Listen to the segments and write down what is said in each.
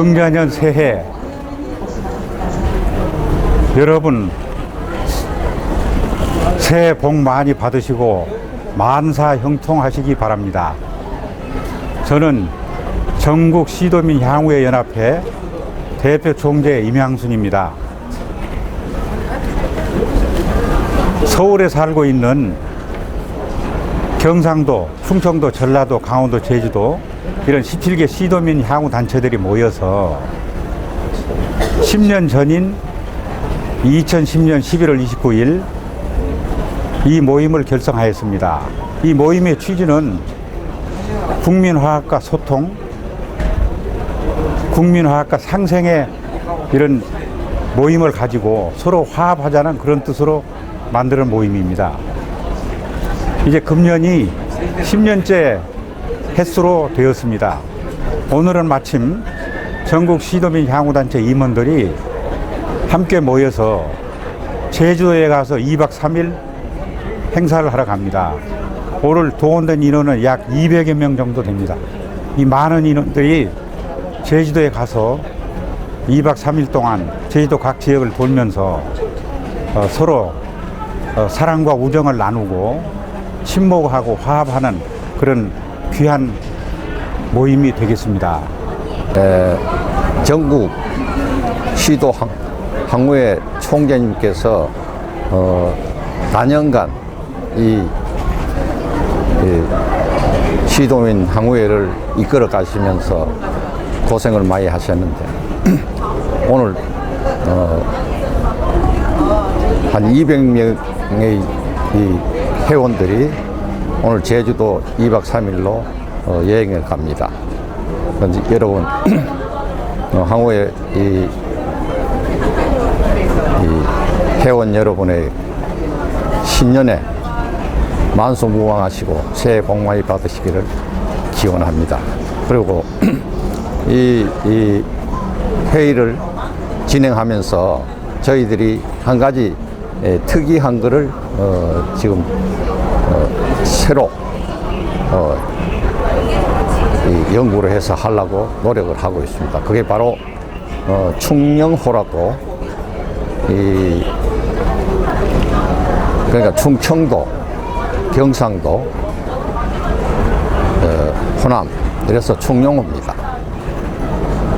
경자년 새해 여러분 새해 복 많이 받으시고 만사 형통하시기 바랍니다. 저는 전국 시도민 향후회 연합회 대표 총재 임향순입니다. 서울에 살고 있는 경상도, 충청도, 전라도, 강원도, 제주도 이런 17개 시도민 향후 단체들이 모여서 10년 전인 2010년 11월 29일 이 모임을 결성하였습니다. 이 모임의 취지는 국민화합과 소통, 국민화합과 상생의 이런 모임을 가지고 서로 화합하자는 그런 뜻으로 만드는 모임입니다. 이제 금년이 10년째 횟수로 되었습니다. 오늘은 마침 전국 시도민 향후단체 임원들이 함께 모여서 제주도에 가서 2박 3일 행사를 하러 갑니다. 오늘 동원된 인원은 약 200여 명 정도 됩니다. 이 많은 인원들이 제주도에 가서 2박 3일 동안 제주도 각 지역을 돌면서 어, 서로 어, 사랑과 우정을 나누고 친목하고 화합하는 그런 귀한 모임이 되겠습니다. 에, 전국 시도 항, 항우회 총재님께서 어, 단연간 이, 이 시도민 항우회를 이끌어 가시면서 고생을 많이 하셨는데 오늘 어, 한 200명의 이 회원들이 오늘 제주도 2박 3일로 어, 여행을 갑니다. 여러분 어, 항우의 이, 이 회원 여러분의 신년에 만수무강하시고 새해 복 많이 받으시기를 기원합니다. 그리고 이, 이 회의를 진행하면서 저희들이 한 가지 에, 특이한 것을 어, 지금 어, 새로 어, 이 연구를 해서 하려고 노력을 하고 있습니다. 그게 바로 어, 충령호라고 이 그러니까 충청도, 경상도, 어, 호남 이래서 충령호입니다.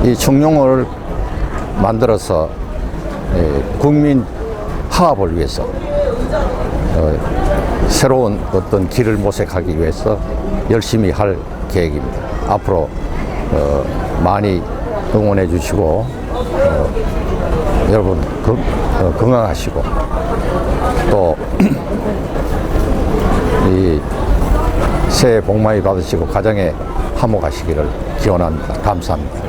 이 충령호를 만들어서 예, 국민 화합을 위해서 어, 새로운 어떤 길을 모색하기 위해서 열심히 할 계획입니다. 앞으로 어, 많이 응원해 주시고 어, 여러분 그, 어, 건강하시고 또 이 새해 복 많이 받으시고 가정에 화목하시기를 기원합니다. 감사합니다.